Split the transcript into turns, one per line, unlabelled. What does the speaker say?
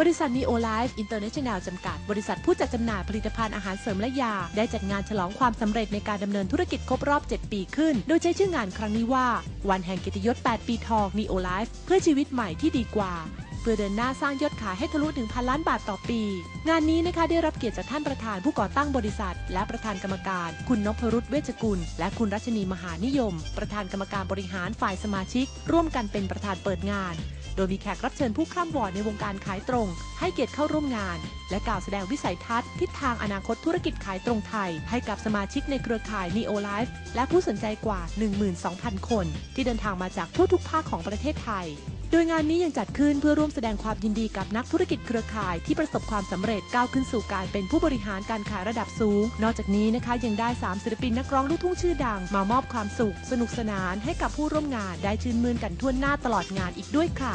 บริษัท Neo Life International จำกัด บริษัทผู้จัดจำหน่ายผลิตภัณฑ์อาหารเสริมและยา ได้จัดงานฉลองความสำเร็จในการดำเนินธุรกิจครบรอบ 7 ปีขึ้น โดยใช้ชื่องานครั้งนี้ว่า วันแห่งกียรติยศ 8 ปีทอง Neo Life เพื่อชีวิตใหม่ที่ดีกว่าเพื่อเดินหน้าสร้างยอดขายให้ทะลุ1,000ล้านบาทต่อปี งานนี้นะคะได้รับเกียรติจากท่านประธานผู้ก่อตั้งบริษัท และประธานกรรมการ คุณนพรุตเวชกุล และคุณรัชนีมหานิยม ประธานกรรมการบริหารฝ่ายสมาชิก ร่วมกันเป็นประธานเปิดงาน โดยมีแขกรับเชิญผู้คร่ำวอดในวงการขายตรง ให้เกียรติเข้าร่วมงาน และกล่าวแสดงวิสัยทัศน์ทิศทางอนาคตธุรกิจขายตรงไทย ให้กับสมาชิกในเครือข่าย Neo Life และผู้สนใจกว่า 12,000 คน ที่เดินทางมาจากทั่วทุกภาคของประเทศไทย ดยงานนี้ยังจัดขึ้นเพื่อร่วมแสดงความยินดีกับนักธุรกิจเครือข่ายที่ประสบความสำเร็จก้าวขึ้นสู่การเป็นผู้บริหารการขายระดับสูง นอกจากนี้นะคะยังได้ 3 ศิลปินนักร้องลูกทุ่งชื่อดัง มามอบความสุข สนุกสนานให้กับผู้ร่วมงานได้ชื่นมื่นกันทั่วหน้าตลอดงานอีกด้วยค่ะ